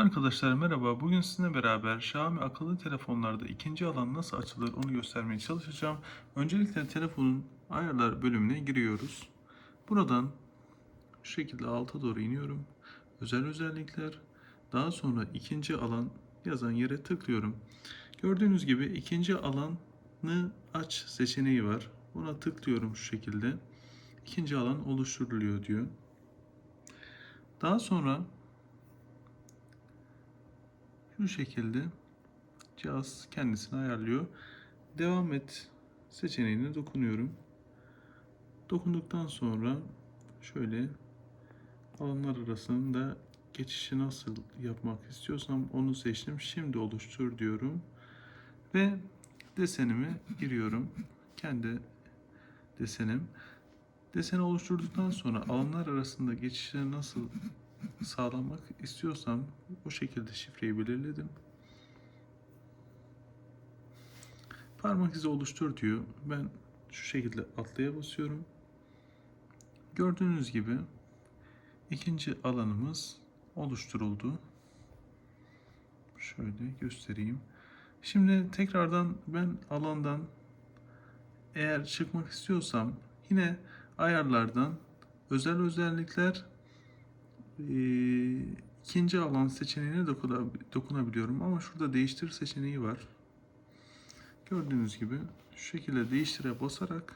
Arkadaşlar merhaba. Bugün sizinle beraber Xiaomi akıllı telefonlarda ikinci alan nasıl açılır onu göstermeye çalışacağım. Öncelikle telefonun ayarlar bölümüne giriyoruz. Buradan şu şekilde alta doğru iniyorum. Özel özellikler. Daha sonra ikinci alan yazan yere tıklıyorum. Gördüğünüz gibi ikinci alanı aç seçeneği var. Buna tıklıyorum şu şekilde. İkinci alan oluşturuluyor diyor. Daha sonra şu şekilde cihaz kendisini ayarlıyor. Devam et seçeneğine dokunuyorum. Dokunduktan sonra şöyle alanlar arasında geçişi nasıl yapmak istiyorsam onu seçtim. Şimdi oluştur diyorum. Ve desenimi giriyorum. Kendi desenim. Deseni oluşturduktan sonra alanlar arasında geçişleri nasıl sağlamak istiyorsam o şekilde şifreyi belirledim. Parmak izi oluştur diyor. Ben şu şekilde atlaya basıyorum. Gördüğünüz gibi ikinci alanımız oluşturuldu. Şöyle göstereyim. Şimdi tekrardan ben alandan eğer çıkmak istiyorsam yine ayarlardan özel özellikler ee, ikinci alan seçeneğine dokuna- dokunabiliyorum ama şurada değiştir seçeneği var. Gördüğünüz gibi şu şekilde değiştire basarak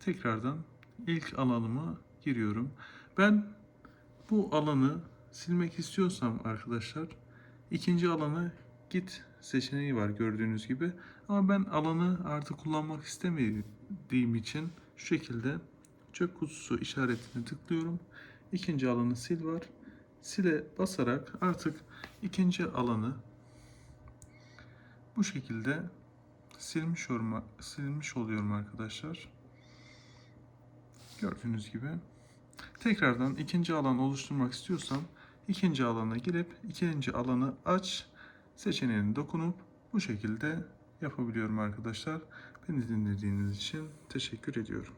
tekrardan ilk alanıma giriyorum. Ben bu alanı silmek istiyorsam arkadaşlar ikinci alana git seçeneği var gördüğünüz gibi. Ama ben alanı artık kullanmak istemediğim için şu şekilde çöp kutusu işaretine tıklıyorum. İkinci alanı sil var. Sile basarak artık ikinci alanı bu şekilde silmiş olma, silmiş oluyorum arkadaşlar. Gördüğünüz gibi. Tekrardan ikinci alan oluşturmak istiyorsam ikinci alana girip ikinci alanı aç seçeneğine dokunup bu şekilde yapabiliyorum arkadaşlar. Beni dinlediğiniz için teşekkür ediyorum.